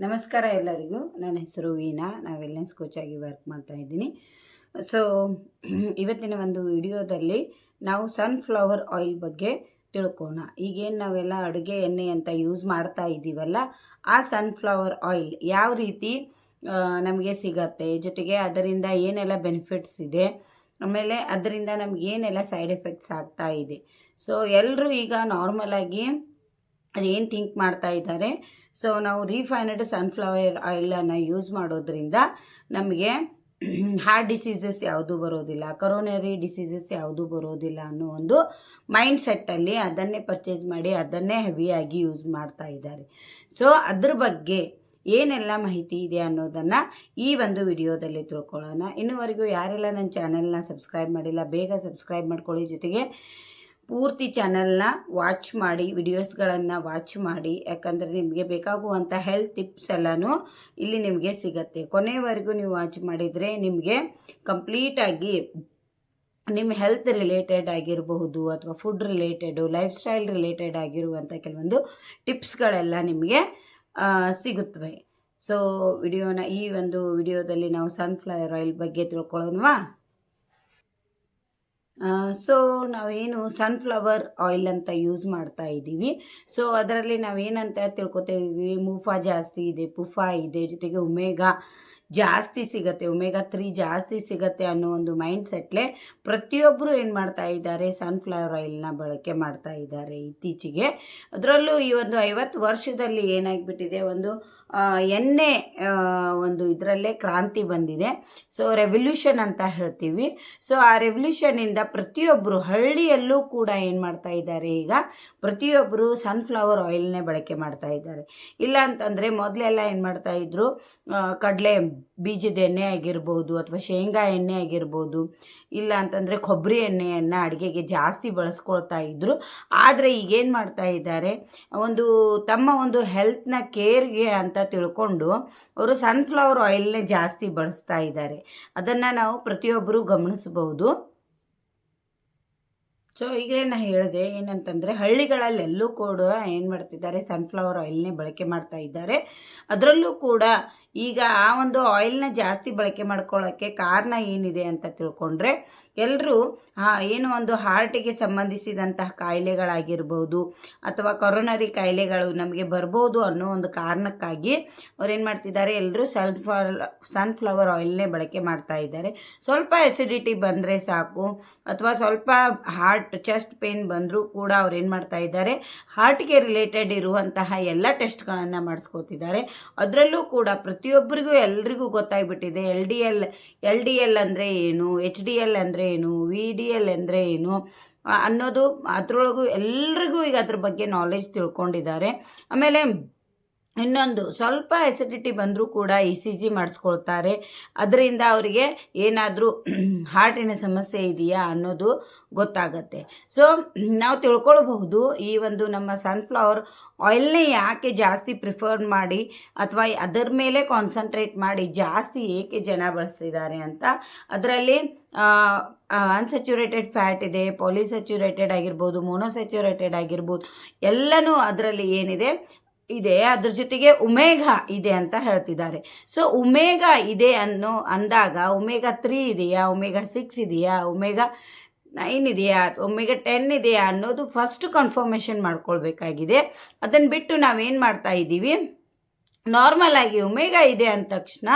ನಮಸ್ಕಾರ ಎಲ್ಲರಿಗೂ. ನನ್ನ ಹೆಸರು ವೀಣಾ. ನಾವು ವೆಲ್ನೆಸ್ ಕೋಚ್ ಆಗಿ ವರ್ಕ್ ಮಾಡ್ತಾ ಇದ್ದೀನಿ. ಸೊ ಇವತ್ತಿನ ಒಂದು ವಿಡಿಯೋದಲ್ಲಿ ನಾವು ಸನ್ಫ್ಲವರ್ ಆಯಿಲ್ ಬಗ್ಗೆ ತಿಳ್ಕೋಣ. ಈಗೇನು ನಾವೆಲ್ಲ ಅಡುಗೆ ಎಣ್ಣೆ ಅಂತ ಯೂಸ್ ಮಾಡ್ತಾ ಇದ್ದೀವಲ್ಲ, ಆ ಸನ್ಫ್ಲವರ್ ಆಯಿಲ್ ಯಾವ ರೀತಿ ನಮಗೆ ಸಿಗತ್ತೆ, ಜೊತೆಗೆ ಅದರಿಂದ ಏನೆಲ್ಲ ಬೆನಿಫಿಟ್ಸ್ ಇದೆ, ಆಮೇಲೆ ಅದರಿಂದ ನಮ್ಗೆ ಏನೆಲ್ಲ ಸೈಡ್ ಎಫೆಕ್ಟ್ಸ್ ಆಗ್ತಾ ಇದೆ. ಸೊ ಎಲ್ಲರೂ ಈಗ ನಾರ್ಮಲ್ ಆಗಿ ಅದೇನು ಥಿಂಕ್ ಮಾಡ್ತಾ ಇದ್ದಾರೆ ಸೊ ನಾವು ರಿಫೈನಡ್ ಸನ್ಫ್ಲವರ್ ಆಯಿಲನ್ನು ಯೂಸ್ ಮಾಡೋದ್ರಿಂದ ನಮಗೆ ಹಾರ್ಟ್ ಡಿಸೀಸಸ್ ಯಾವುದೂ ಬರೋದಿಲ್ಲ ಕರೋನರಿ ಡಿಸೀಸಸ್ ಯಾವುದೂ ಬರೋದಿಲ್ಲ ಅನ್ನೋ ಒಂದು ಮೈಂಡ್ ಸೆಟ್ಟಲ್ಲಿ ಅದನ್ನೇ ಪರ್ಚೇಸ್ ಮಾಡಿ ಅದನ್ನೇ ಹೆವಿಯಾಗಿ ಯೂಸ್ ಮಾಡ್ತಾ ಇದ್ದಾರೆ. ಸೊ ಅದ್ರ ಬಗ್ಗೆ ಏನೆಲ್ಲ ಮಾಹಿತಿ ಇದೆ ಅನ್ನೋದನ್ನು ಈ ಒಂದು ವಿಡಿಯೋದಲ್ಲಿ ತಿಳ್ಕೊಳ್ಳೋಣ. ಇನ್ನುವರೆಗೂ ಯಾರೆಲ್ಲ ನನ್ನ ಚಾನೆಲ್ನ ಸಬ್ಸ್ಕ್ರೈಬ್ ಮಾಡಿಲ್ಲ, ಬೇಗ ಸಬ್ಸ್ಕ್ರೈಬ್ ಮಾಡ್ಕೊಳ್ಳಿ. ಜೊತೆಗೆ ಪೂರ್ತಿ ಚಾನಲ್ನ ವಾಚ್ ಮಾಡಿ, ವಿಡಿಯೋಸ್ಗಳನ್ನು ವಾಚ್ ಮಾಡಿ, ಯಾಕಂದರೆ ನಿಮಗೆ ಬೇಕಾಗುವಂಥ ಹೆಲ್ತ್ ಟಿಪ್ಸ್ ಎಲ್ಲನೂ ಇಲ್ಲಿ ನಿಮಗೆ ಸಿಗತ್ತೆ. ಕೊನೆವರೆಗೂ ನೀವು ವಾಚ್ ಮಾಡಿದರೆ ನಿಮಗೆ ಕಂಪ್ಲೀಟಾಗಿ ನಿಮ್ಮ ಹೆಲ್ತ್ ರಿಲೇಟೆಡ್ ಆಗಿರಬಹುದು ಅಥವಾ food related life style related ಆಗಿರುವಂಥ ಕೆಲವೊಂದು ಟಿಪ್ಸ್ಗಳೆಲ್ಲ ನಿಮಗೆ ಸಿಗುತ್ತವೆ ಸೊ ವಿಡಿಯೋನ ಈ ಒಂದು ವಿಡಿಯೋದಲ್ಲಿ ನಾವು ಸನ್ಫ್ಲವರ್ ಆಯಿಲ್ ಬಗ್ಗೆ ತಿಳ್ಕೊಳ್ಳೋಣವಾ? ಸೊ ನಾವೇನು ಸನ್ಫ್ಲವರ್ ಆಯಿಲ್ ಅಂತ ಯೂಸ್ ಮಾಡ್ತಾ ಇದ್ದೀವಿ. ಸೊ ಅದರಲ್ಲಿ ನಾವೇನಂತ ತಿಳ್ಕೊತಾ ಇದ್ದೀವಿ ಮುಫಾ ಜಾಸ್ತಿ ಇದೆ, ಪುಫಾ ಇದೆ, ಜೊತೆಗೆ ಉಮೇಗಾ ಜಾಸ್ತಿ ಸಿಗತ್ತೆ ಉಮೇಗ ತ್ರೀ ಜಾಸ್ತಿ ಸಿಗತ್ತೆ ಅನ್ನೋ ಒಂದು ಮೈಂಡ್ ಸೆಟ್ಲೆ ಪ್ರತಿಯೊಬ್ಬರು ಏನು ಮಾಡ್ತಾ ಇದ್ದಾರೆ ಸನ್ಫ್ಲವರ್ ಆಯಿಲ್ನ ಬಳಕೆ ಮಾಡ್ತಾ ಇದ್ದಾರೆ ಇತ್ತೀಚೆಗೆ. ಅದರಲ್ಲೂ ಈ ಒಂದು ಐವತ್ತು ವರ್ಷದಲ್ಲಿ ಏನಾಗಿಬಿಟ್ಟಿದೆ, ಒಂದು ಎಣ್ಣೆ ಒಂದು ಇದರಲ್ಲೇ ಕ್ರಾಂತಿ ಬಂದಿದೆ. ಸೊ ರೆವಲ್ಯೂಷನ್ ಅಂತ ಹೇಳ್ತೀವಿ. ಸೊ ಆ ರೆವಲ್ಯೂಷನಿಂದ ಪ್ರತಿಯೊಬ್ಬರು ಹಳ್ಳಿಯಲ್ಲೂ ಕೂಡ ಏನು ಮಾಡ್ತಾ ಇದ್ದಾರೆ ಈಗ? ಪ್ರತಿಯೊಬ್ಬರು ಸನ್ಫ್ಲವರ್ ಆಯಿಲ್ನೇ ಬಳಕೆ ಮಾಡ್ತಾ ಇದ್ದಾರೆ. ಇಲ್ಲ ಅಂತಂದರೆ ಮೊದಲೆಲ್ಲ ಏನು ಮಾಡ್ತಾ ಇದ್ರು? ಆ, ಕಡಲೆ ಬೀಜದ ಎಣ್ಣೆ ಆಗಿರ್ಬೋದು ಅಥವಾ ಶೇಂಗಾ ಎಣ್ಣೆ ಆಗಿರ್ಬೋದು, ಇಲ್ಲ ಅಂತಂದರೆ ಕೊಬ್ಬರಿ ಎಣ್ಣೆಯನ್ನು ಅಡುಗೆಗೆ ಜಾಸ್ತಿ ಬಳಸ್ಕೊಳ್ತಾ ಇದ್ದರು ಆದರೆ ಈಗೇನು ಮಾಡ್ತಾ ಇದ್ದಾರೆ? ಒಂದು ತಮ್ಮ ಒಂದು ಹೆಲ್ತ್ನ ಕೇರ್ಗೆ ಅಂತ ತಿಳ್ಕೊಂಡು ಅವರು ಸನ್ಫ್ಲವರ್ ಆಯಿಲ್ನೇ ಜಾಸ್ತಿ ಬಳಸ್ತಾ ಇದ್ದಾರೆ. ಅದನ್ನು ನಾವು ಪ್ರತಿಯೊಬ್ಬರು ಗಮನಿಸಬಹುದು ಸೊ ಈಗ ನಾ ಹೇಳಿದೆ ಏನಂತಂದರೆ ಹಳ್ಳಿಗಳಲ್ಲೆಲ್ಲೂ ಕೂಡ ಏನು ಮಾಡ್ತಿದ್ದಾರೆ ಸನ್ಫ್ಲವರ್ ಆಯಿಲ್ನೇ ಬಳಕೆ ಮಾಡ್ತಾ ಇದ್ದಾರೆ. ಅದರಲ್ಲೂ ಕೂಡ ಈಗ ಆ ಒಂದು ಆಯಿಲ್ನ ಜಾಸ್ತಿ ಬಳಕೆ ಮಾಡ್ಕೊಳ್ಳೋಕ್ಕೆ ಕಾರಣ ಏನಿದೆ ಅಂತ ತಿಳ್ಕೊಂಡ್ರೆ ಎಲ್ಲರೂ ಏನು ಒಂದು ಹಾರ್ಟಿಗೆ ಸಂಬಂಧಿಸಿದಂತಹ ಕಾಯಿಲೆಗಳಾಗಿರ್ಬೋದು ಅಥವಾ ಕೊರೋನರಿ ಕಾಯಿಲೆಗಳು ನಮಗೆ ಬರ್ಬೋದು ಅನ್ನೋ ಒಂದು ಕಾರಣಕ್ಕಾಗಿ ಅವ್ರೇನು ಮಾಡ್ತಿದ್ದಾರೆ? ಎಲ್ಲರೂ ಸನ್ಫ್ಲವರ್ ಸನ್ಫ್ಲವರ್ ಆಯಿಲ್ನೇ ಬಳಕೆ ಮಾಡ್ತಾ ಇದ್ದಾರೆ. ಸ್ವಲ್ಪ ಎಸಿಡಿಟಿ ಬಂದರೆ ಸಾಕು ಅಥವಾ ಸ್ವಲ್ಪ ಹಾರ್ಟ್ ಚೆಸ್ಟ್ ಪೇನ್ ಬಂದರೂ ಕೂಡ ಅವ್ರೇನು ಮಾಡ್ತಾ ಇದ್ದಾರೆ? ಹಾರ್ಟ್ಗೆ ರಿಲೇಟೆಡ್ ಇರುವಂತಹ ಎಲ್ಲ ಟೆಸ್ಟ್ಗಳನ್ನು ಮಾಡಿಸ್ಕೋತಿದ್ದಾರೆ. ಅದರಲ್ಲೂ ಕೂಡ ಪ್ರತಿಯೊಬ್ಬರಿಗೂ ಎಲ್ರಿಗೂ ಗೊತ್ತಾಗ್ಬಿಟ್ಟಿದೆ. L D L L D L ಅಂದರೆ ಏನು? ಎಚ್ ಡಿ ಎಲ್ ಅಂದರೆ ಏನು? ವಿ ಡಿ ಎಲ್ ಅಂದರೆ ಏನು? ಅನ್ನೋದು ಅದರೊಳಗೂ ಎಲ್ರಿಗೂ ಈಗ ಅದ್ರ ಬಗ್ಗೆ ನಾಲೆಜ್ ತಿಳ್ಕೊಂಡಿದ್ದಾರೆ. ಆಮೇಲೆ ಇನ್ನೊಂದು, ಸ್ವಲ್ಪ ಎಸಿಡಿಟಿ ಬಂದರೂ ಕೂಡ ಇ ಸಿ ಜಿ ಮಾಡಿಸ್ಕೊಳ್ತಾರೆ. ಅದರಿಂದ ಅವರಿಗೆ ಏನಾದರೂ ಹಾರ್ಟಿನ ಸಮಸ್ಯೆ ಇದೆಯಾ ಅನ್ನೋದು ಗೊತ್ತಾಗತ್ತೆ. ಸೊ ನಾವು ತಿಳ್ಕೊಳ್ಬಹುದು, ಈ ಒಂದು ನಮ್ಮ ಸನ್ಫ್ಲವರ್ ಆಯಿಲ್ನೇ ಯಾಕೆ ಜಾಸ್ತಿ ಪ್ರಿಫರ್ ಮಾಡಿ ಅಥವಾ ಅದರ ಮೇಲೆ ಕಾನ್ಸಂಟ್ರೇಟ್ ಮಾಡಿ ಜಾಸ್ತಿ ಏಕೆ ಜನ ಬಳಸ್ತಿದ್ದಾರೆ ಅಂತ, ಅದರಲ್ಲಿ ಅನ್ಸ್ಯಾಚುರೇಟೆಡ್ ಫ್ಯಾಟ್ ಇದೆ ಪಾಲಿಸ್ಯಾಚುರೇಟೆಡ್ ಆಗಿರ್ಬೋದು ಮೊನೋಸ್ಯಾಚುರೇಟೆಡ್ ಆಗಿರ್ಬೋದು, ಎಲ್ಲನೂ ಅದರಲ್ಲಿ ಏನಿದೆ? ಇದೆ, ಅದ್ರ ಜೊತೆಗೆ ಉಮೇಘ ಇದೆ ಅಂತ ಹೇಳ್ತಿದ್ದಾರೆ. ಸೊ ಉಮೇಘ ಇದೆ ಅನ್ನೋ, ಅಂದಾಗ ಉಮೇಘ ತ್ರೀ ಇದೆಯಾ, ಉಮೇಘ ಸಿಕ್ಸ್ ಇದೆಯಾ, ಉಮೇಘ ನೈನ್ ಇದೆಯಾ ಒಮ್ಮೆಗೆ ಟೆನ್ ಇದೆಯಾ ಅನ್ನೋದು ಫಸ್ಟ್ ಕನ್ಫರ್ಮೇಷನ್ ಮಾಡ್ಕೊಳ್ಬೇಕಾಗಿದೆ. ಅದನ್ನು ಬಿಟ್ಟು ನಾವೇನು ಮಾಡ್ತಾ ಇದ್ದೀವಿ? ನಾರ್ಮಲ್ ಆಗಿ ಉಮೇಗ ಇದೆ ಅಂದ ತಕ್ಷಣ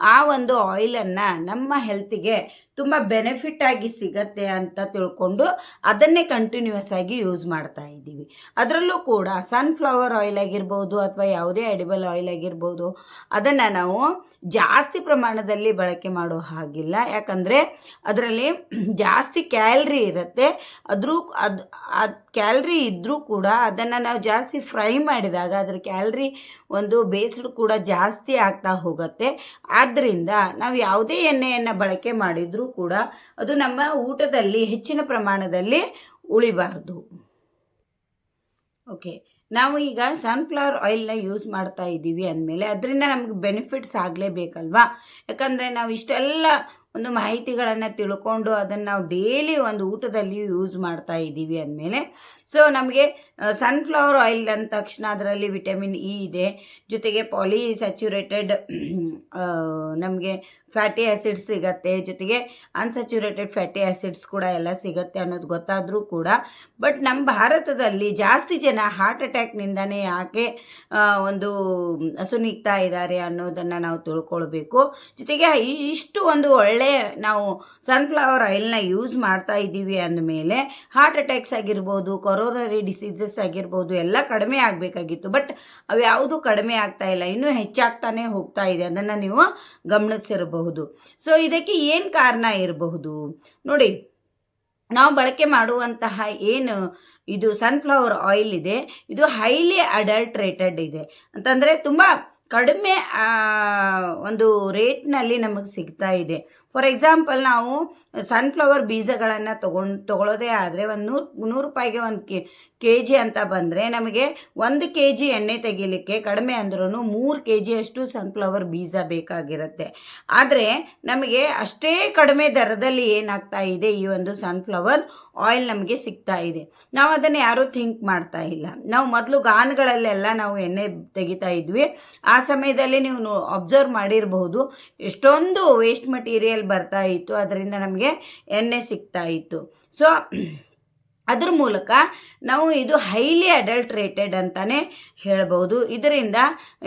ಆ ಒಂದು ಆಯಿಲನ್ನು ನಮ್ಮ ಹೆಲ್ತಿಗೆ ತುಂಬ ಬೆನಿಫಿಟ್ ಆಗಿ ಸಿಗತ್ತೆ ಅಂತ ತಿಳ್ಕೊಂಡು ಅದನ್ನೇ ಕಂಟಿನ್ಯೂಸ್ ಆಗಿ ಯೂಸ್ ಮಾಡ್ತಾ ಇದ್ದೀವಿ. ಅದರಲ್ಲೂ ಕೂಡ ಸನ್ಫ್ಲವರ್ ಆಯಿಲ್ ಆಗಿರ್ಬೋದು ಅಥವಾ ಯಾವುದೇ ಎಡಿಬಲ್ ಆಯಿಲ್ ಆಗಿರ್ಬೋದು, ಅದನ್ನು ನಾವು ಜಾಸ್ತಿ ಪ್ರಮಾಣದಲ್ಲಿ ಬಳಕೆ ಮಾಡೋ ಹಾಗಿಲ್ಲ. ಯಾಕಂದರೆ ಅದರಲ್ಲಿ ಜಾಸ್ತಿ ಕ್ಯಾಲ್ರಿ ಇರುತ್ತೆ. ಅದ್ರೂ ಅದು ಅದು ಕ್ಯಾಲ್ರಿ ಇದ್ದರೂ ಕೂಡ ಅದನ್ನು ನಾವು ಜಾಸ್ತಿ ಫ್ರೈ ಮಾಡಿದಾಗ ಅದ್ರ ಕ್ಯಾಲ್ರಿ ಒಂದು ಬೇಸ್ಡ್ ಕೂಡ ಜಾಸ್ತಿ ಆಗ್ತಾ ಹೋಗುತ್ತೆ. ಆದ್ದರಿಂದ ನಾವು ಯಾವುದೇ ಎಣ್ಣೆಯನ್ನು ಬಳಕೆ ಮಾಡಿದರೂ ಕೂಡ ಅದು ನಮ್ಮ ಊಟದಲ್ಲಿ ಹೆಚ್ಚಿನ ಪ್ರಮಾಣದಲ್ಲಿ ಉಳಿಬಾರ್ದು. ಓಕೆ, ನಾವು ಈಗ ಸನ್ಫ್ಲವರ್ ಆಯಿಲ್ನ ಯೂಸ್ ಮಾಡ್ತಾ ಇದ್ದೀವಿ ಅಂದಮೇಲೆ ಅದರಿಂದ ನಮಗೆ ಬೆನಿಫಿಟ್ಸ್ ಆಗಲೇಬೇಕಲ್ವಾ? ಯಾಕಂದರೆ ನಾವು ಇಷ್ಟೆಲ್ಲ ಒಂದು ಮಾಹಿತಿಗಳನ್ನು ತಿಳ್ಕೊಂಡು ಅದನ್ನು ನಾವು ಡೈಲಿ ಒಂದು ಊಟದಲ್ಲಿ ಯೂಸ್ ಮಾಡ್ತಾ ಇದ್ದೀವಿ ಅಂದಮೇಲೆ. ಸೊ ನಮಗೆ ಸನ್ಫ್ಲವರ್ ಆಯಿಲ್ ಅಂದ ತಕ್ಷಣ ಅದರಲ್ಲಿ ವಿಟಮಿನ್ ಇ ಇದೆ. ಜೊತೆಗೆ ಪಾಲಿ ಸ್ಯಾಚುರೇಟೆಡ್ ನಮಗೆ ಫ್ಯಾಟಿ ಆ್ಯಸಿಡ್ಸ್ ಸಿಗತ್ತೆ. ಜೊತೆಗೆ ಅನ್ಸ್ಯಾಚುರೇಟೆಡ್ ಫ್ಯಾಟಿ ಆ್ಯಸಿಡ್ಸ್ ಕೂಡ ಎಲ್ಲ ಸಿಗುತ್ತೆ ಅನ್ನೋದು ಗೊತ್ತಾದರೂ ಕೂಡ. ಬಟ್ ನಮ್ಮ ಭಾರತದಲ್ಲಿ ಜಾಸ್ತಿ ಜನ ಹಾರ್ಟ್ ಅಟ್ಯಾಕ್ನಿಂದನೇ ಯಾಕೆ ಒಂದು ಅಸುನೀಗ್ತಾ ಇದ್ದಾರೆ ಅನ್ನೋದನ್ನು ನಾವು ತಿಳ್ಕೊಳ್ಬೇಕು. ಜೊತೆಗೆ ಇಷ್ಟು ಒಂದು ಒಳ್ಳೆಯ ನಾವು ಸನ್ಫ್ಲವರ್ ಆಯಿಲ್ನ ಯೂಸ್ ಮಾಡ್ತಾ ಇದ್ದೀವಿ ಅಂದಮೇಲೆ ಹಾರ್ಟ್ ಅಟ್ಯಾಕ್ಸ್ ಆಗಿರ್ಬೋದು ಕೊರೋನರಿ ಡಿಸೀಸಸ್ ಆಗಿರ್ಬೋದು ಎಲ್ಲ ಕಡಿಮೆ ಆಗಬೇಕಾಗಿತ್ತು. ಬಟ್ ಅವು ಯಾವುದೂ ಕಡಿಮೆ ಆಗ್ತಾ ಇಲ್ಲ. ಇನ್ನೂ ಹೆಚ್ಚಾಗ್ತಾನೆ ಹೋಗ್ತಾ ಇದೆ. ಅದನ್ನು ನೀವು ಗಮನಿಸಿರಬಹುದು ಸೊ ಇದಕ್ಕೆ ಏನು ಕಾರಣ ಇರಬಹುದು? ನೋಡಿ, ನಾವು ಬಳಕೆ ಮಾಡುವಂತಹ ಏನು, ಇದು ಸನ್ಫ್ಲವರ್ ಆಯಿಲ್ ಇದೆ. ಇದು ಹೈಲಿ ಅಡಲ್ಟ್ರೇಟೆಡ್ ಇದೆ. ಅಂತಂದರೆ ತುಂಬ ಕಡಿಮೆ ಒಂದು ರೇಟ್ನಲ್ಲಿ ನಮಗೆ ಸಿಗ್ತಾ ಇದೆ. ಫಾರ್ ಎಕ್ಸಾಂಪಲ್ ನಾವು ಸನ್ಫ್ಲವರ್ ಬೀಜಗಳನ್ನು ತಗೊಂಡು ತಗೊಳ್ಳೋದೇ ಆದರೆ ಒಂದು ನೂರು ನೂರು ರೂಪಾಯಿಗೆ ಒಂದು ಕೆ ಕೆ ಜಿ ಅಂತ ಬಂದರೆ ನಮಗೆ ಒಂದು ಕೆ ಜಿ ಎಣ್ಣೆ ತೆಗಿಲಿಕ್ಕೆ ಕಡಿಮೆ ಅಂದ್ರೂ ಮೂರು ಕೆ ಜಿಯಷ್ಟು ಸನ್ಫ್ಲವರ್ ಬೀಜ ಬೇಕಾಗಿರುತ್ತೆ. ಆದರೆ ನಮಗೆ ಅಷ್ಟೇ ಕಡಿಮೆ ದರದಲ್ಲಿ ಏನಾಗ್ತಾ ಇದೆ ಈ ಒಂದು ಸನ್ಫ್ಲವರ್ ಆಯಿಲ್ ನಮಗೆ ಸಿಗ್ತಾ ಇದೆ. ನಾವು ಅದನ್ನು ಯಾರೂ ಥಿಂಕ್ ಮಾಡ್ತಾ ಇಲ್ಲ. ನಾವು ಮೊದಲು ಗಾನ್ಗಳಲ್ಲೆಲ್ಲ ನಾವು ಎಣ್ಣೆ ತೆಗಿತಾ ಇದ್ವಿ. ಆ ಸಮಯದಲ್ಲಿ ನೀವು ಅಬ್ಸರ್ವ್ ಮಾಡಿರಬಹುದು ಎಷ್ಟೊಂದು ವೇಸ್ಟ್ ಮಟೀರಿಯಲ್ ಬರ್ತಾ ಇತ್ತು. ಅದರಿಂದ ನಮಗೆ ಎಣ್ಣೆ ಸಿಗ್ತಾ ಇತ್ತು. ಸೊ ಅದ್ರ ಮೂಲಕ ನಾವು ಇದು ಹೈಲಿ ಅಡಲ್ಟ್ರೇಟೆಡ್ ಅಂತಲೇ ಹೇಳ್ಬೋದು. ಇದರಿಂದ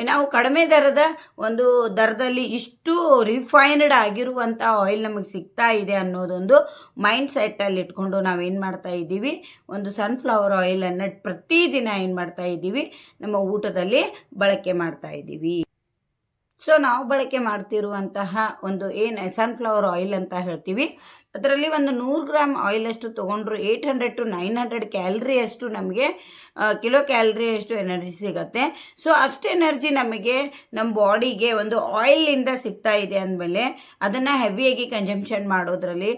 ನಾವು ಕಡಿಮೆ ದರದ ಒಂದು ದರದಲ್ಲಿ ಇಷ್ಟು ರಿಫೈನ್ಡ್ ಆಗಿರುವಂಥ ಆಯಿಲ್ ನಮಗೆ ಸಿಗ್ತಾ ಇದೆ ಅನ್ನೋದೊಂದು ಮೈಂಡ್ ಸೆಟ್ಟಲ್ಲಿ ಇಟ್ಕೊಂಡು ನಾವು ಏನು ಮಾಡ್ತಾ ಇದ್ದೀವಿ? ಒಂದು ಸನ್ಫ್ಲವರ್ ಆಯಿಲನ್ನು ಪ್ರತಿದಿನ ಏನು ಮಾಡ್ತಾ ಇದ್ದೀವಿ? ನಮ್ಮ ಊಟದಲ್ಲಿ ಬಳಕೆ ಮಾಡ್ತಾ ಇದ್ದೀವಿ. ಸೊ ನಾವು ಬಳಕೆ ಮಾಡ್ತಿರುವಂತಹ ಒಂದು ಏನು ಸನ್ಫ್ಲವರ್ ಆಯಿಲ್ ಅಂತ ಹೇಳ್ತೀವಿ. ಅದರಲ್ಲಿ ಒಂದು ನೂರು ಗ್ರಾಮ್ ಆಯಿಲಷ್ಟು ತೊಗೊಂಡ್ರು eight hundred to nine hundred ಕ್ಯಾಲ್ರಿಯಷ್ಟು ನಮಗೆ ಕಿಲೋ ಕ್ಯಾಲ್ರಿಯಷ್ಟು ಎನರ್ಜಿ ಸಿಗುತ್ತೆ. ಸೊ ಅಷ್ಟು ಎನರ್ಜಿ ನಮಗೆ ನಮ್ಮ ಬಾಡಿಗೆ ಒಂದು ಆಯಿಲಿಂದ ಸಿಗ್ತಾ ಇದೆ ಅಂದಮೇಲೆ ಅದನ್ನು ಹೆವಿಯಾಗಿ ಕನ್ಸಂಪ್ಷನ್ ಮಾಡೋದ್ರಲ್ಲಿ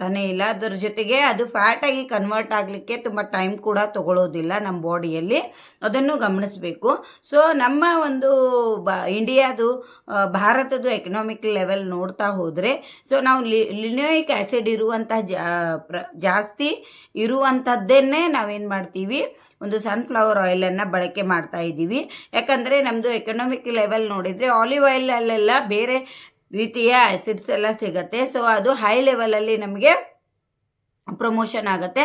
ತಾನೇ ಇಲ್ಲ. ಅದರ ಜೊತೆಗೆ ಅದು ಫ್ಯಾಟಾಗಿ ಕನ್ವರ್ಟ್ ಆಗಲಿಕ್ಕೆ ತುಂಬ ಟೈಮ್ ಕೂಡ ತಗೊಳ್ಳೋದಿಲ್ಲ ನಮ್ಮ ಬಾಡಿಯಲ್ಲಿ ಅದನ್ನು ಗಮನಿಸಬೇಕು. ಸೊ ನಮ್ಮ ಒಂದು ಬ ಇಂಡಿಯಾದು ಭಾರತದ ಎಕನಾಮಿಕ್ ಲೆವೆಲ್ ನೋಡ್ತಾ ಹೋದರೆ ಸೊ ನಾವು ಲಿನೋಯಿಕ್ ಆ್ಯಸಿಡ್ ಇರುವಂಥ ಜಾ ಪ್ರ, ಜಾಸ್ತಿ ಇರುವಂಥದ್ದನ್ನೇ ನಾವೇನು ಮಾಡ್ತೀವಿ? ಒಂದು ಸನ್ಫ್ಲವರ್ ಆಯಿಲನ್ನು ಬಳಕೆ ಮಾಡ್ತಾ ಇದ್ದೀವಿ. ಯಾಕಂದರೆ ನಮ್ಮದು ಎಕನಾಮಿಕ್ ಲೆವೆಲ್ ನೋಡಿದರೆ ಆಲಿವ್ ಆಯಿಲಲ್ಲೆಲ್ಲ ಬೇರೆ ರೀತಿಯ ಆ್ಯಸಿಡ್ಸ್ ಎಲ್ಲ ಸಿಗತ್ತೆ. ಸೊ ಅದು ಹೈ ಲೆವೆಲಲ್ಲಿ ನಮಗೆ ಪ್ರಮೋಷನ್ ಆಗುತ್ತೆ.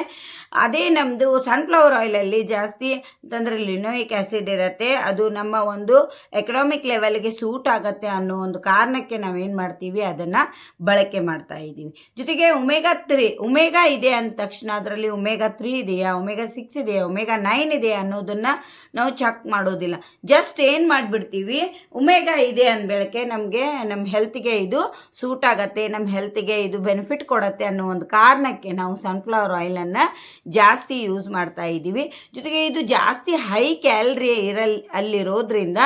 ಅದೇ ನಮ್ಮದು ಸನ್ಫ್ಲವರ್ ಆಯಿಲಲ್ಲಿ ಜಾಸ್ತಿ ಅಂತಂದರೆ ಲಿನೋಯಿಕ್ ಆ್ಯಸಿಡ್ ಇರುತ್ತೆ. ಅದು ನಮ್ಮ ಒಂದು ಎಕನಾಮಿಕ್ ಲೆವೆಲ್ಗೆ ಸೂಟ್ ಆಗುತ್ತೆ ಅನ್ನೋ ಒಂದು ಕಾರಣಕ್ಕೆ ನಾವೇನು ಮಾಡ್ತೀವಿ, ಅದನ್ನು ಬಳಕೆ ಮಾಡ್ತಾ ಇದ್ದೀವಿ. ಜೊತೆಗೆ ಉಮೇಗಾ ತ್ರೀ ಉಮೇಗಾ ಇದೆ ಅಂದ ತಕ್ಷಣ ಅದರಲ್ಲಿ ಉಮೇಗಾ ತ್ರೀ ಇದೆಯಾ ಉಮೇಗಾ ಸಿಕ್ಸ್ ಇದೆಯಾ ಉಮೇಗಾ ನೈನ್ ಇದೆಯಾ ಅನ್ನೋದನ್ನು ನಾವು ಚೆಕ್ ಮಾಡೋದಿಲ್ಲ. ಜಸ್ಟ್ ಏನು ಮಾಡಿಬಿಡ್ತೀವಿ ಉಮೇಗಾ ಇದೆ ಅಂದ್ಬೆಳಕೆ ನಮಗೆ ನಮ್ಮ ಹೆಲ್ತ್ಗೆ ಇದು ಸೂಟ್ ಆಗುತ್ತೆ ನಮ್ಮ ಹೆಲ್ತ್ಗೆ ಇದು ಬೆನಿಫಿಟ್ ಕೊಡುತ್ತೆ ಅನ್ನೋ ಒಂದು ಕಾರಣಕ್ಕೆ ನಾವು ಸನ್ಫ್ಲವರ್ ಆಯಿಲನ್ನು ಜಾಸ್ತಿ ಯೂಸ್ ಮಾಡ್ತಾ ಇದ್ದೀವಿ. ಜೊತೆಗೆ ಇದು ಜಾಸ್ತಿ ಹೈ ಕ್ಯಾಲ್ರಿ ಇರಲ್, ಅಲ್ಲಿರೋದ್ರಿಂದ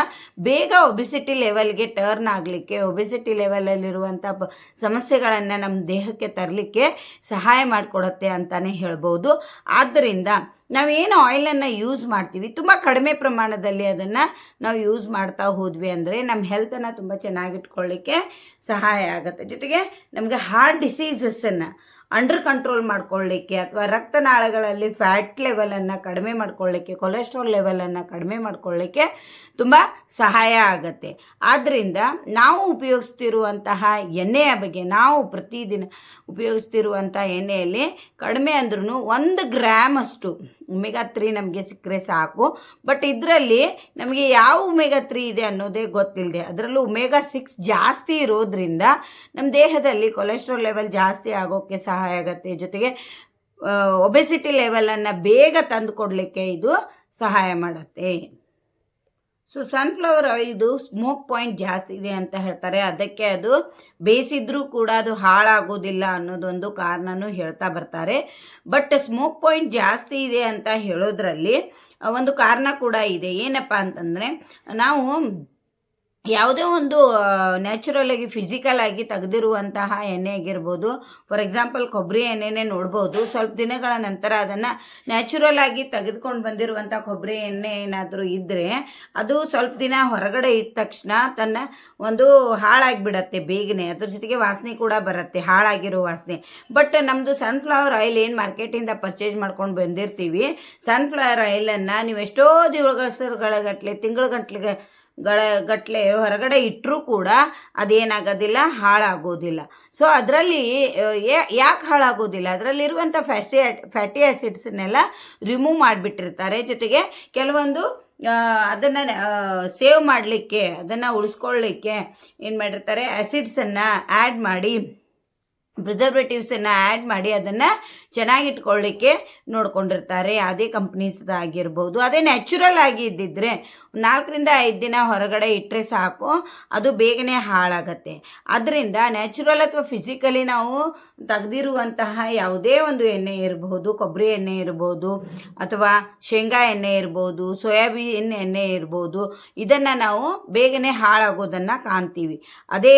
ಬೇಗ ಒಬಿಸಿಟಿ ಲೆವೆಲ್ಗೆ ಟರ್ನ್ ಆಗಲಿಕ್ಕೆ ಒಬಿಸಿಟಿ ಲೆವೆಲಲ್ಲಿರುವಂಥ ಸಮಸ್ಯೆಗಳನ್ನು ನಮ್ಮ ದೇಹಕ್ಕೆ ತರಲಿಕ್ಕೆ ಸಹಾಯ ಮಾಡಿಕೊಡುತ್ತೆ ಅಂತಲೇ ಹೇಳ್ಬೋದು. ಆದ್ದರಿಂದ ನಾವೇನು ಆಯಿಲನ್ನು ಯೂಸ್ ಮಾಡ್ತೀವಿ, ತುಂಬ ಕಡಿಮೆ ಪ್ರಮಾಣದಲ್ಲಿ ಅದನ್ನು ನಾವು ಯೂಸ್ ಮಾಡ್ತಾ ಹೋದ್ವಿ ಅಂದರೆ ನಮ್ಮ ಹೆಲ್ತನ್ನು ತುಂಬ ಚೆನ್ನಾಗಿಟ್ಕೊಳ್ಳಿಕ್ಕೆ ಸಹಾಯ ಆಗುತ್ತೆ. ಜೊತೆಗೆ ನಮಗೆ ಹಾರ್ಟ್ ಡಿಸೀಸಸ್ಸನ್ನು ಅಂಡರ್ ಕಂಟ್ರೋಲ್ ಮಾಡ್ಕೊಳ್ಳಿಕ್ಕೆ ಅಥವಾ ರಕ್ತನಾಳಗಳಲ್ಲಿ ಫ್ಯಾಟ್ ಲೆವೆಲನ್ನು ಕಡಿಮೆ ಮಾಡ್ಕೊಳ್ಳಿಕ್ಕೆ ಕೊಲೆಸ್ಟ್ರಾಲ್ ಲೆವೆಲನ್ನು ಕಡಿಮೆ ಮಾಡ್ಕೊಳ್ಳಿಕ್ಕೆ ತುಂಬ ಸಹಾಯ ಆಗುತ್ತೆ. ಆದ್ದರಿಂದ ನಾವು ಉಪಯೋಗಿಸ್ತಿರುವಂತಹ ಎಣ್ಣೆಯ ಬಗ್ಗೆ, ನಾವು ಪ್ರತಿದಿನ ಉಪಯೋಗಿಸ್ತಿರುವಂಥ ಎಣ್ಣೆಯಲ್ಲಿ ಕಡಿಮೆ ಅಂದ್ರೂ ಒಂದು ಗ್ರಾಮ್ ಅಷ್ಟು ಒಮೆಗಾ ತ್ರೀ ನಮಗೆ ಸಿಕ್ಕರೆ ಸಾಕು. ಬಟ್ ಇದರಲ್ಲಿ ನಮಗೆ ಯಾವ ಒಮೆಗಾ ತ್ರೀ ಇದೆ ಅನ್ನೋದೇ ಗೊತ್ತಿಲ್ಲದೆ ಅದರಲ್ಲೂ ಒಮೆಗಾ ಸಿಕ್ಸ್ ಜಾಸ್ತಿ ಇರೋದ್ರಿಂದ ನಮ್ಮ ದೇಹದಲ್ಲಿ ಕೊಲೆಸ್ಟ್ರಾಲ್ ಲೆವೆಲ್ ಜಾಸ್ತಿ ಆಗೋಕ್ಕೆ ಸಹಾಯ ಆಗುತ್ತೆ. ಜೊತೆಗೆ ಒಬೆಸಿಟಿ ಲೆವೆಲನ್ನು ಬೇಗ ತಂದು ಕೊಡಲಿಕ್ಕೆ ಇದು ಸಹಾಯ ಮಾಡುತ್ತೆ. ಸೊ ಸನ್ಫ್ಲವರ್ ಆಯಿಲ್ದು ಸ್ಮೋಕ್ ಪಾಯಿಂಟ್ ಜಾಸ್ತಿ ಇದೆ ಅಂತ ಹೇಳ್ತಾರೆ. ಅದಕ್ಕೆ ಅದು ಬೇಯಿಸಿದ್ರೂ ಕೂಡ ಅದು ಹಾಳಾಗೋದಿಲ್ಲ ಅನ್ನೋದೊಂದು ಕಾರಣನೂ ಹೇಳ್ತಾ ಬರ್ತಾರೆ. ಬಟ್ ಸ್ಮೋಕ್ ಪಾಯಿಂಟ್ ಜಾಸ್ತಿ ಇದೆ ಅಂತ ಹೇಳೋದ್ರಲ್ಲಿ ಒಂದು ಕಾರಣ ಕೂಡ ಇದೆ. ಏನಪ್ಪ ಅಂತಂದರೆ, ನಾವು ಯಾವುದೇ ಒಂದು ನ್ಯಾಚುರಲ್ ಆಗಿ ಫಿಸಿಕಲ್ ಆಗಿ ತೆಗೆದಿರುವಂತಹ ಎಣ್ಣೆ ಆಗಿರ್ಬೋದು. ಫಾರ್ ಎಕ್ಸಾಂಪಲ್ ಕೊಬ್ಬರಿ ಎಣ್ಣೆನೇ ನೋಡ್ಬೋದು. ಸ್ವಲ್ಪ ದಿನಗಳ ನಂತರ ಅದನ್ನು ನ್ಯಾಚುರಲ್ ಆಗಿ ತೆಗೆದುಕೊಂಡು ಬಂದಿರುವಂಥ ಕೊಬ್ಬರಿ ಎಣ್ಣೆ ಏನಾದರೂ ಇದ್ದರೆ ಅದು ಸ್ವಲ್ಪ ದಿನ ಹೊರಗಡೆ ಇಟ್ಟ ತಕ್ಷಣ ತನ್ನ ಒಂದು ಹಾಳಾಗಿಬಿಡತ್ತೆ ಬೇಗನೆ. ಅದ್ರ ಜೊತೆಗೆ ವಾಸನೆ ಕೂಡ ಬರುತ್ತೆ, ಹಾಳಾಗಿರೋ ವಾಸನೆ. ಬಟ್ ನಮ್ಮದು ಸನ್ಫ್ಲವರ್ ಆಯಿಲ್ ಏನು ಮಾರ್ಕೆಟಿಂದ ಪರ್ಚೇಸ್ ಮಾಡ್ಕೊಂಡು ಬಂದಿರ್ತೀವಿ ಸನ್ಫ್ಲವರ್ ಆಯಿಲನ್ನು ನೀವು ಎಷ್ಟೋ ದಿವಸಗಳ ಗಟ್ಟಲೆ ತಿಂಗಳ ಗಂಟ್ಲೆಗೆ ಗಳ ಗಟ್ಟಲೆ ಹೊರಗಡೆ ಇಟ್ಟರೂ ಕೂಡ ಅದೇನಾಗೋದಿಲ್ಲ, ಹಾಳಾಗೋದಿಲ್ಲ. ಸೊ ಅದರಲ್ಲಿ ಯಾಕೆ ಹಾಳಾಗೋದಿಲ್ಲ? ಅದರಲ್ಲಿರುವಂಥ ಫ್ಯಾಸಿ, ಫ್ಯಾಟಿ ಆ್ಯಸಿಡ್ಸನ್ನೆಲ್ಲ ರಿಮೂವ್ ಮಾಡಿಬಿಟ್ಟಿರ್ತಾರೆ. ಜೊತೆಗೆ ಕೆಲವೊಂದು ಅದನ್ನು ಸೇವ್ ಮಾಡಲಿಕ್ಕೆ, ಅದನ್ನು ಉಳಿಸ್ಕೊಳ್ಳಿಕ್ಕೆ ಏನು ಮಾಡಿರ್ತಾರೆ ಆ್ಯಸಿಡ್ಸನ್ನು ಆ್ಯಡ್ ಮಾಡಿ ಪ್ರಿಸರ್ವೇಟಿವ್ಸನ್ನು ಆ್ಯಡ್ ಮಾಡಿ ಅದನ್ನು ಚೆನ್ನಾಗಿಟ್ಕೊಳ್ಳಿಕ್ಕೆ ನೋಡ್ಕೊಂಡಿರ್ತಾರೆ. ಯಾವುದೇ ಕಂಪ್ನೀಸ್ದಾಗಿರ್ಬೋದು ಅದೇ ನ್ಯಾಚುರಲ್ ಆಗಿ ಇದ್ದಿದ್ರೆ ನಾಲ್ಕರಿಂದ ಐದು ದಿನ ಹೊರಗಡೆ ಇಟ್ಟರೆ ಸಾಕು. ಅದು ಬೇಗನೆ ಹಾಳಾಗತ್ತೆ. ಅದರಿಂದ ನ್ಯಾಚುರಲ್ ಅಥವಾ ಫಿಸಿಕಲಿ ನಾವು ತೆಗೆದಿರುವಂತಹ ಯಾವುದೇ ಒಂದು ಎಣ್ಣೆ ಇರಬಹುದು ಕೊಬ್ಬರಿ ಎಣ್ಣೆ ಇರ್ಬೋದು, ಅಥವಾ ಶೇಂಗಾ ಎಣ್ಣೆ ಇರ್ಬೋದು, ಸೋಯಾಬೀನ್ ಎಣ್ಣೆ ಇರ್ಬೋದು, ಇದನ್ನು ನಾವು ಬೇಗನೆ ಹಾಳಾಗೋದನ್ನು ಕಾಣ್ತೀವಿ. ಅದೇ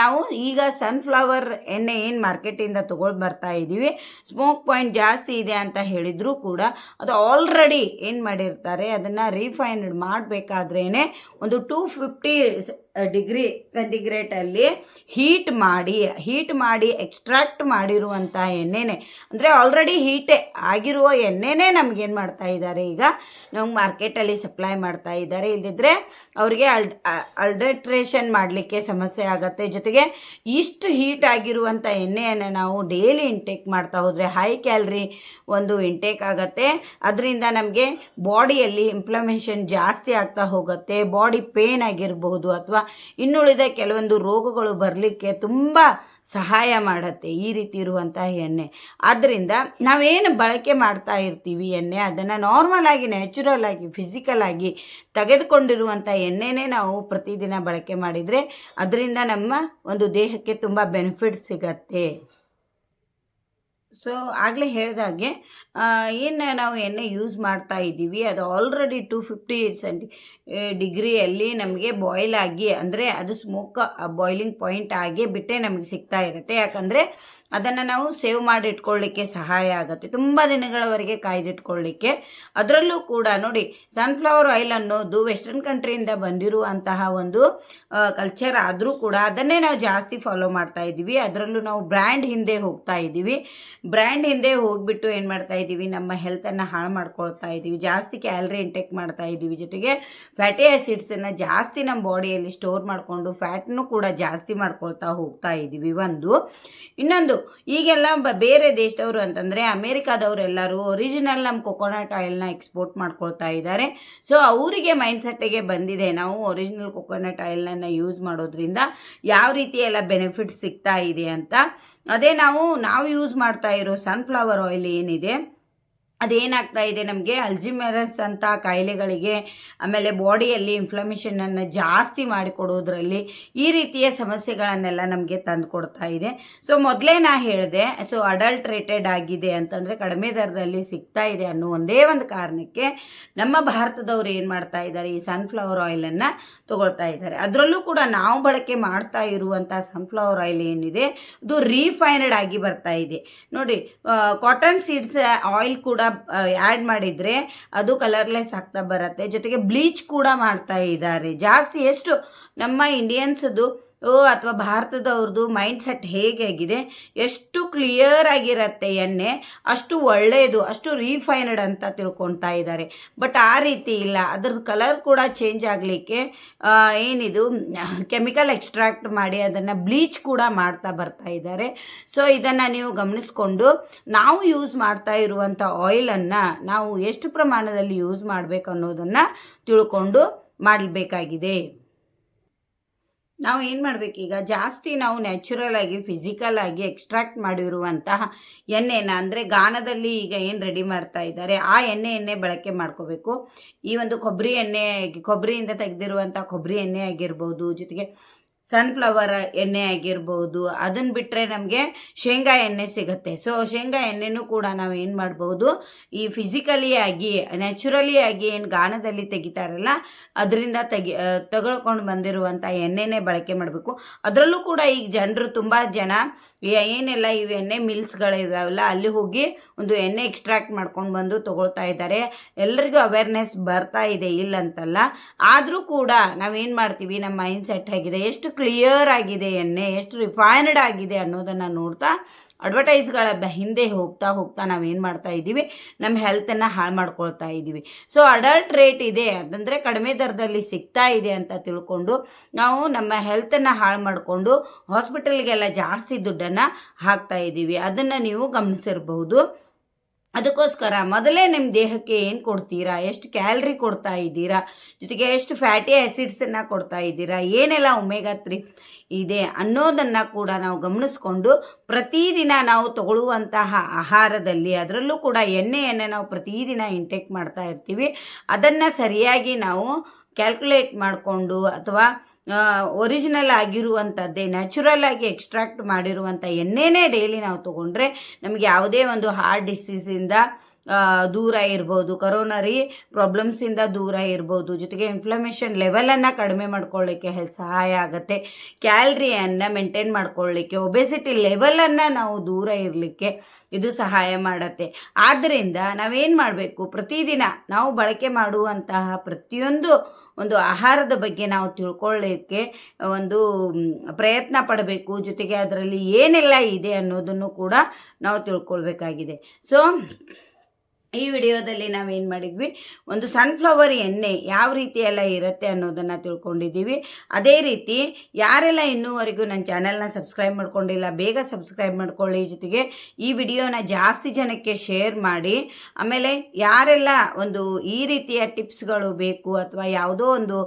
ನಾವು ಈಗ ಸನ್ಫ್ಲವರ್ ಎಣ್ಣೆ ಏನು ಮಾರ್ಕೆಟಿಂದ ತೊಗೊಂಡು ಬರ್ತಾ ಇದ್ದೀವಿ ಸ್ಮೋಕ್ ಪಾಯಿಂಟ್ ಜಾಸ್ತಿ ಇದೆ ಅಂತ ಹೇಳಿದರೂ ಕೂಡ ಅದು ಆಲ್ರೆಡಿ ಏನು ಮಾಡಿರ್ತಾರೆ, ಅದನ್ನು ರೀಫೈನ್ಡ್ ಮಾಡಬೇಕಾದ್ರೇ ಒಂದು ಟೂ ಫಿಫ್ಟಿ ಡಿಗ್ರಿ ಸೆಂಟಿಗ್ರೇಟಲ್ಲಿ ಹೀಟ್ ಮಾಡಿ ಹೀಟ್ ಮಾಡಿ, ಎಕ್ಸ್ಟ್ರಾಕ್ಟ್ ಮಾಡಿರುವಂಥ ಎಣ್ಣೆನೆ. ಅಂದರೆ ಆಲ್ರೆಡಿ ಹೀಟೇ ಆಗಿರುವ ಎಣ್ಣೆನೇ ನಮ್ಗೇನು ಮಾಡ್ತಾ ಇದ್ದಾರೆ ಈಗ, ನಮ್ಗೆ ಮಾರ್ಕೆಟಲ್ಲಿ ಸಪ್ಲೈ ಮಾಡ್ತಾ ಇದ್ದಾರೆ ಇಲ್ಲದಿದ್ದರೆ ಅವರಿಗೆ ಅಲ್ಡ್ ಅಲ್ಡಟ್ರೇಷನ್ ಮಾಡಲಿಕ್ಕೆ ಸಮಸ್ಯೆ ಆಗುತ್ತೆ. ಜೊತೆಗೆ ಇಷ್ಟು ಹೀಟ್ ಆಗಿರುವಂಥ ಎಣ್ಣೆಯನ್ನು ನಾವು ಡೈಲಿ ಇಂಟೇಕ್ ಮಾಡ್ತಾ ಹೋದರೆ ಹೈ ಕ್ಯಾಲ್ರಿ ಒಂದು ಇಂಟೇಕ್ ಆಗುತ್ತೆ. ಅದರಿಂದ ನಮಗೆ ಬಾಡಿಯಲ್ಲಿ ಇಂಪ್ಲಮೇಷನ್ ಜಾಸ್ತಿ ಆಗ್ತಾ ಹೋಗುತ್ತೆ. ಬಾಡಿ ಪೇನ್ ಆಗಿರಬಹುದು ಅಥವಾ ಇನ್ನುಳಿದ ಕೆಲವೊಂದು ರೋಗಗಳು ಬರಲಿಕ್ಕೆ ತುಂಬ ಸಹಾಯ ಮಾಡುತ್ತೆ ಈ ರೀತಿ ಇರುವಂತಹ ಎಣ್ಣೆ. ಆದ್ದರಿಂದ ನಾವೇನು ಬಳಕೆ ಮಾಡ್ತಾ ಇರ್ತೀವಿ ಎಣ್ಣೆ, ಅದನ್ನು ನಾರ್ಮಲ್ ಆಗಿ ನ್ಯಾಚುರಲ್ ಆಗಿ ಫಿಸಿಕಲ್ ಆಗಿ ತೆಗೆದುಕೊಂಡಿರುವಂಥ ಎಣ್ಣೆನೇ ನಾವು ಪ್ರತಿದಿನ ಬಳಕೆ ಮಾಡಿದರೆ ಅದರಿಂದ ನಮ್ಮ ಒಂದು ದೇಹಕ್ಕೆ ತುಂಬ ಬೆನಿಫಿಟ್ ಸಿಗತ್ತೆ. ಸೊ ಆಗಲೇ ಹೇಳಿದಾಗೆ ಏನು ನಾವು ಎಣ್ಣೆ ಯೂಸ್ ಮಾಡ್ತಾ ಇದ್ದೀವಿ ಅದು ಆಲ್ರೆಡಿ ಟು ಫಿಫ್ಟಿ ಸೆಂಟಿ ಡಿಗ್ರಿಯಲ್ಲಿ ನಮಗೆ ಬಾಯ್ಲ್ ಆಗಿ, ಅಂದರೆ ಅದು ಸ್ಮೋಕ್ ಬಾಯ್ಲಿಂಗ್ ಪಾಯಿಂಟ್ ಆಗಿ ಬಿಟ್ಟೆ ನಮಗೆ ಸಿಗ್ತಾ ಇರುತ್ತೆ. ಯಾಕಂದರೆ ಅದನ್ನು ನಾವು ಸೇವ್ ಮಾಡಿ ಇಟ್ಕೊಳ್ಳಿಕ್ಕೆ ಸಹಾಯ ಆಗುತ್ತೆ. ತುಂಬ ದಿನಗಳವರೆಗೆ ಕಾಯ್ದಿಟ್ಕೊಳ್ಳಿಕ್ಕೆ ಅದರಲ್ಲೂ ಕೂಡ ನೋಡಿ ಸನ್ಫ್ಲವರ್ ಆಯಿಲ್ ಅನ್ನೋದು ವೆಸ್ಟರ್ನ್ ಕಂಟ್ರಿಯಿಂದ ಬಂದಿರುವಂತಹ ಒಂದು ಕಲ್ಚರ್ ಆದರೂ ಕೂಡ ಅದನ್ನೇ ನಾವು ಜಾಸ್ತಿ ಫಾಲೋ ಮಾಡ್ತಾ ಇದ್ದೀವಿ. ಅದರಲ್ಲೂ ನಾವು ಬ್ರ್ಯಾಂಡ್ ಹಿಂದೆ ಹೋಗ್ತಾ ಇದ್ದೀವಿ. ಬ್ರ್ಯಾಂಡ್ ಹಿಂದೆ ಹೋಗ್ಬಿಟ್ಟು ಏನು ಮಾಡ್ತಾ ಇದ್ದೀವಿ? ನಮ್ಮ ಹೆಲ್ತನ್ನು ಹಾಳು ಮಾಡ್ಕೊಳ್ತಾ ಇದ್ದೀವಿ. ಜಾಸ್ತಿ ಕ್ಯಾಲ್ರಿ ಇಂಟೇಕ್ ಮಾಡ್ತಾ ಇದ್ದೀವಿ. ಜೊತೆಗೆ ಫ್ಯಾಟಿ ಆ್ಯಸಿಡ್ಸನ್ನು ಜಾಸ್ತಿ ನಮ್ಮ ಬಾಡಿಯಲ್ಲಿ ಸ್ಟೋರ್ ಮಾಡಿಕೊಂಡು ಫ್ಯಾಟ್ನು ಕೂಡ ಜಾಸ್ತಿ ಮಾಡ್ಕೊಳ್ತಾ ಹೋಗ್ತಾ ಇದ್ದೀವಿ ಒಂದು. ಇನ್ನೊಂದು, ಈಗೆಲ್ಲ ಬೇರೆ ದೇಶದವರು ಅಂತಂದರೆ ಅಮೇರಿಕಾದವರೆಲ್ಲರೂ ಒರಿಜಿನಲ್ ನಮ್ಮ ಕೊಕೊನಟ್ ಆಯಿಲ್ನ ಎಕ್ಸ್ಪೋರ್ಟ್ ಮಾಡ್ಕೊಳ್ತಾ ಇದ್ದಾರೆ ಸೊ ಅವರಿಗೆ ಮೈಂಡ್ ಸೆಟ್ಟಿಗೆ ಬಂದಿದೆ ನಾವು ಒರಿಜಿನಲ್ ಕೊಕೊನಟ್ ಆಯಿಲ್ನ ಯೂಸ್ ಮಾಡೋದ್ರಿಂದ ಯಾವ ರೀತಿ ಎಲ್ಲ ಬೆನಿಫಿಟ್ಸ್ ಸಿಗ್ತಾ ಇದೆ ಅಂತ. ಅದೇ ನಾವು ನಾವು ಯೂಸ್ ಮಾಡ್ತಾ ಇರೋ ಸನ್ಫ್ಲವರ್ ಆಯಿಲ್ ಏನಿದೆ? ಅದೇನಾಗ್ತಾ ಇದೆ ನಮಗೆ? ಅಲ್ಜಿಮೆರಸ್ ಅಂತ ಕಾಯಿಲೆಗಳಿಗೆ, ಆಮೇಲೆ ಬಾಡಿಯಲ್ಲಿ ಇನ್ಫ್ಲಮೇಷನನ್ನು ಜಾಸ್ತಿ ಮಾಡಿಕೊಡೋದ್ರಲ್ಲಿ ಈ ರೀತಿಯ ಸಮಸ್ಯೆಗಳನ್ನೆಲ್ಲ ನಮಗೆ ತಂದು ಕೊಡ್ತಾ ಇದೆ. ಸೊ ಮೊದಲೇ ನಾ ಹೇಳಿದೆ ಸೊ ಅಡಲ್ಟ್ರೇಟೆಡ್ ಆಗಿದೆ ಅಂತಂದರೆ ಕಡಿಮೆ ದರದಲ್ಲಿ ಸಿಗ್ತಾ ಇದೆ ಅನ್ನೋ ಒಂದೇ ಒಂದು ಕಾರಣಕ್ಕೆ ನಮ್ಮ ಭಾರತದವರು ಏನು ಮಾಡ್ತಾ ಇದ್ದಾರೆ ಈ ಸನ್ಫ್ಲವರ್ ಆಯಿಲನ್ನು ತೊಗೊಳ್ತಾ ಇದ್ದಾರೆ ಅದರಲ್ಲೂ ಕೂಡ ನಾವು ಬಳಕೆ ಮಾಡ್ತಾ ಇರುವಂಥ ಸನ್ಫ್ಲವರ್ ಆಯಿಲ್ ಏನಿದೆ, ಅದು ರೀಫೈನ್ಡ್ ಆಗಿ ಬರ್ತಾ ಇದೆ. ನೋಡಿ ಕಾಟನ್ ಸೀಡ್ಸ್ ಆಯಿಲ್ ಕೂಡ ಆ್ಯಡ್ ಮಾಡಿದರೆ ಅದು ಕಲರ್ಲೆಸ್ ಆಗ್ತಾ ಬರುತ್ತೆ. ಜೊತೆಗೆ ಬ್ಲೀಚ್ ಕೂಡ ಮಾಡ್ತಾ ಇದ್ದಾರೆ. ಜಾಸ್ತಿ ಎಷ್ಟು ನಮ್ಮ ಇಂಡಿಯನ್ಸದು ಅಥವಾ ಭಾರತದವ್ರದ್ದು ಮೈಂಡ್ ಸೆಟ್ ಹೇಗೆ ಆಗಿದೆ? ಎಷ್ಟು ಕ್ಲಿಯರ್ ಆಗಿರತ್ತೆ ಎಣ್ಣೆ? ಅಷ್ಟು ಒಳ್ಳೆಯದು ಅಷ್ಟು ರೀಫೈನ್ಡ್ ಅಂತ ತಿಳ್ಕೊತಾ ಇದ್ದಾರೆ. ಬಟ್ ಆ ರೀತಿ ಇಲ್ಲ. ಅದ್ರದ್ದು ಕಲರ್ ಕೂಡ ಚೇಂಜ್ ಆಗಲಿಕ್ಕೆ ಏನಿದು ಕೆಮಿಕಲ್ ಎಕ್ಸ್ಟ್ರಾಕ್ಟ್ ಮಾಡಿ ಅದನ್ನು ಬ್ಲೀಚ್ ಕೂಡ ಮಾಡ್ತಾ ಬರ್ತಾ ಇದ್ದಾರೆ. ಸೊ ಇದನ್ನು ನೀವು ಗಮನಿಸ್ಕೊಂಡು, ನಾವು ಯೂಸ್ ಮಾಡ್ತಾ ಇರುವಂಥ ಆಯಿಲನ್ನು ನಾವು ಎಷ್ಟು ಪ್ರಮಾಣದಲ್ಲಿ ಯೂಸ್ ಮಾಡಬೇಕು ಅನ್ನೋದನ್ನು ತಿಳ್ಕೊಂಡು ಮಾಡಬೇಕಾಗಿದೆ. ನಾವು ಏನು ಮಾಡಬೇಕೀಗ ಜಾಸ್ತಿ ನಾವು ನ್ಯಾಚುರಲ್ ಆಗಿ ಫಿಸಿಕಲ್ ಆಗಿ ಎಕ್ಸ್ಟ್ರಾಕ್ಟ್ ಮಾಡಿರುವಂತಹ ಎಣ್ಣೆನ ಅಂದರೆ ಗಾನದಲ್ಲಿ ಈಗ ಏನು ರೆಡಿ ಮಾಡ್ತಾ ಇದ್ದಾರೆ, ಆ ಎಣ್ಣೆಯನ್ನೇ ಎಣ್ಣೆ ಬಳಕೆ ಮಾಡ್ಕೋಬೇಕು. ಈ ಒಂದು ಕೊಬ್ಬರಿ ಎಣ್ಣೆ ಕೊಬ್ಬರಿಯಿಂದ ತೆಗೆದಿರುವಂಥ ಕೊಬ್ಬರಿ ಎಣ್ಣೆ ಆಗಿರ್ಬೋದು, ಜೊತೆಗೆ ಸನ್ಫ್ಲವರ್ ಎಣ್ಣೆ ಆಗಿರ್ಬೋದು ಅದನ್ನು ಬಿಟ್ಟರೆ ನಮಗೆ ಶೇಂಗಾ ಎಣ್ಣೆ ಸಿಗುತ್ತೆ. ಸೊ ಶೇಂಗಾ ಎಣ್ಣೆನೂ ಕೂಡ ನಾವು ಏನು ಮಾಡ್ಬೋದು, ಈ ಫಿಸಿಕಲಿ ಆಗಿ ನ್ಯಾಚುರಲಿ ಆಗಿ ಏನು ಗಾಣದಲ್ಲಿ ತೆಗಿತಾರಲ್ಲ, ಅದರಿಂದ ತೆಗಿ ತಗೊಳ್ಕೊಂಡು ಬಂದಿರುವಂಥ ಎಣ್ಣೆನೇ ಬಳಕೆ ಮಾಡಬೇಕು. ಅದರಲ್ಲೂ ಕೂಡ ಈಗ ಜನರು ತುಂಬ ಜನ ಏನೆಲ್ಲ ಈ ಎಣ್ಣೆ ಮಿಲ್ಸ್ಗಳಿದಾವಲ್ಲ, ಅಲ್ಲಿ ಹೋಗಿ ಒಂದು ಎಣ್ಣೆ ಎಕ್ಸ್ಟ್ರಾಕ್ಟ್ ಮಾಡ್ಕೊಂಡು ಬಂದು ತಗೊಳ್ತಾ ಇದ್ದಾರೆ ಎಲ್ಲರಿಗೂ ಅವೇರ್ನೆಸ್ ಬರ್ತಾ ಇದೆ ಇಲ್ಲಂತಲ್ಲ. ಆದರೂ ಕೂಡ ನಾವೇನು ಮಾಡ್ತೀವಿ, ನಮ್ಮ ಮೈಂಡ್ ಸೆಟ್ ಆಗಿದೆ ಎಷ್ಟು ಕ್ಲಿಯರ್ ಆಗಿದೆ ಎಣ್ಣೆ, ಎಷ್ಟು ರಿಫೈನ್ಡ್ ಆಗಿದೆ ಅನ್ನೋದನ್ನು ನೋಡ್ತಾ ಅಡ್ವರ್ಟೈಸ್ಗಳ ಹಿಂದೆ ಹೋಗ್ತಾ ಹೋಗ್ತಾ ನಾವೇನು ಮಾಡ್ತಾ ಇದ್ದೀವಿ? ನಮ್ಮ ಹೆಲ್ತನ್ನು ಹಾಳು ಮಾಡ್ಕೊಳ್ತಾ ಇದ್ದೀವಿ. ಸೊ ಅಡಲ್ಟ್ ರೇಟ್ ಇದೆ. ಅದಂದರೆ ಕಡಿಮೆ ದರದಲ್ಲಿ ಸಿಗ್ತಾ ಇದೆ ಅಂತ ತಿಳ್ಕೊಂಡು ನಾವು ನಮ್ಮ ಹೆಲ್ತನ್ನು ಹಾಳು ಮಾಡಿಕೊಂಡು ಹಾಸ್ಪಿಟಲ್ಗೆಲ್ಲ ಜಾಸ್ತಿ ದುಡ್ಡನ್ನು ಹಾಕ್ತಾ ಇದ್ದೀವಿ. ಅದನ್ನು ನೀವು ಗಮನಿಸಿರಬಹುದು. ಅದಕ್ಕೋಸ್ಕರ ಮೊದಲೇ ನಿಮ್ಮ ದೇಹಕ್ಕೆ ಏನು ಕೊಡ್ತೀರಾ? ಎಷ್ಟು ಕ್ಯಾಲ್ರಿ ಕೊಡ್ತಾ ಇದ್ದೀರಾ? ಜೊತೆಗೆ ಎಷ್ಟು ಫ್ಯಾಟಿ ಆ್ಯಸಿಡ್ಸನ್ನು ಕೊಡ್ತಾ ಇದ್ದೀರಾ? ಏನೆಲ್ಲ ಒಮೆಗಾ ತ್ರೀ ಇದೆ ಅನ್ನೋದನ್ನು ಕೂಡ ನಾವು ಗಮನಿಸ್ಕೊಂಡು ಪ್ರತಿದಿನ ನಾವು ತಗೊಳ್ಳುವಂತಹ ಆಹಾರದಲ್ಲಿ ಅದರಲ್ಲೂ ಕೂಡ ಎಣ್ಣೆಯನ್ನು ನಾವು ಪ್ರತಿದಿನ ಇಂಟೇಕ್ ಮಾಡ್ತಾ ಇರ್ತೀವಿ. ಅದನ್ನು ಸರಿಯಾಗಿ ನಾವು ಕ್ಯಾಲ್ಕುಲೇಟ್ ಮಾಡಿಕೊಂಡು ಅಥವಾ ಒರಿಜಿನಲ್ ಆಗಿರುವಂಥದ್ದೇ ನ್ಯಾಚುರಲ್ ಆಗಿ ಎಕ್ಸ್ಟ್ರಾಕ್ಟ್ ಮಾಡಿರುವಂಥ ಎಣ್ಣೆನೇ ಡೈಲಿ ನಾವು ತೊಗೊಂಡ್ರೆ ನಮಗೆ ಯಾವುದೇ ಒಂದು ಹಾರ್ಟ್ ಡಿಸೀಸಿಂದ ದೂರ ಇರ್ಬೋದು. ಕರೋನರಿ ಪ್ರಾಬ್ಲಮ್ಸಿಂದ ದೂರ ಇರ್ಬೋದು. ಜೊತೆಗೆ ಇನ್ಫ್ಲಮೇಷನ್ ಲೆವೆಲನ್ನು ಕಡಿಮೆ ಮಾಡ್ಕೊಳ್ಳಿಕ್ಕೆ ಸಹಾಯ ಆಗುತ್ತೆ. ಕ್ಯಾಲ್ರಿಯನ್ನು ಮೇಂಟೈನ್ ಮಾಡ್ಕೊಳ್ಳಿಕ್ಕೆ ಒಬೆಸಿಟಿ ಲೆವೆಲನ್ನು ನಾವು ದೂರ ಇರಲಿಕ್ಕೆ ಇದು ಸಹಾಯ ಮಾಡುತ್ತೆ. ಆದ್ದರಿಂದ ನಾವೇನು ಮಾಡಬೇಕು? ಪ್ರತಿದಿನ ನಾವು ಬಳಕೆ ಮಾಡುವಂತಹ ಪ್ರತಿಯೊಂದು ಒಂದು ಆಹಾರದ ಬಗ್ಗೆ ನಾವು ತಿಳ್ಕೊಳ್ಳಿಕ್ಕೆ ಒಂದು ಪ್ರಯತ್ನ ಪಡಬೇಕು. ಜೊತೆಗೆ ಅದರಲ್ಲಿ ಏನೆಲ್ಲ ಇದೆ ಅನ್ನೋದನ್ನು ಕೂಡ ನಾವು ತಿಳ್ಕೊಳ್ಬೇಕಾಗಿದೆ. ಸೊ ಈ ವಿಡಿಯೋದಲ್ಲಿ ನಾವೇನು ಮಾಡಿದ್ವಿ? ಒಂದು ಸನ್ಫ್ಲವರ್ ಎಣ್ಣೆ ಯಾವ ರೀತಿ ಎಲ್ಲ ಇರುತ್ತೆ ಅನ್ನೋದನ್ನು ತಿಳ್ಕೊಂಡಿದ್ದೀವಿ. ಅದೇ ರೀತಿ ಯಾರೆಲ್ಲ ಇನ್ನೂವರೆಗೂ ನನ್ನ ಚಾನಲ್ನ ಸಬ್ಸ್ಕ್ರೈಬ್ ಮಾಡ್ಕೊಂಡಿಲ್ಲ, ಬೇಗ ಸಬ್ಸ್ಕ್ರೈಬ್ ಮಾಡ್ಕೊಳ್ಳಿ. ಜೊತೆಗೆ ಈ ವಿಡಿಯೋನ ಜಾಸ್ತಿ ಜನಕ್ಕೆ ಶೇರ್ ಮಾಡಿ. ಆಮೇಲೆ ಯಾರೆಲ್ಲ ಒಂದು ಈ ರೀತಿಯ ಟಿಪ್ಸ್ಗಳು ಬೇಕು ಅಥವಾ ಯಾವುದೋ ಒಂದು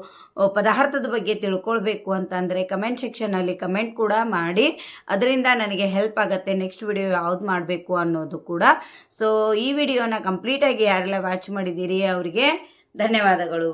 ಪದಾರ್ಥದ ಬಗ್ಗೆ ತಿಳ್ಕೊಳ್ಬೇಕು ಅಂತಂದರೆ ಕಮೆಂಟ್ ಸೆಕ್ಷನಲ್ಲಿ ಕಮೆಂಟ್ ಕೂಡ ಮಾಡಿ. ಅದರಿಂದ ನನಗೆ ಹೆಲ್ಪ್ ಆಗುತ್ತೆ ನೆಕ್ಸ್ಟ್ ವಿಡಿಯೋ ಯಾವ್ದು ಮಾಡಬೇಕು ಅನ್ನೋದು ಕೂಡ. ಸೊ ಈ ವಿಡಿಯೋನ ಕಂಪ್ಲೀಟಾಗಿ ಯಾರೆಲ್ಲ ವಾಚ್ ಮಾಡಿದ್ದೀರಿ ಅವರಿಗೆ ಧನ್ಯವಾದಗಳು.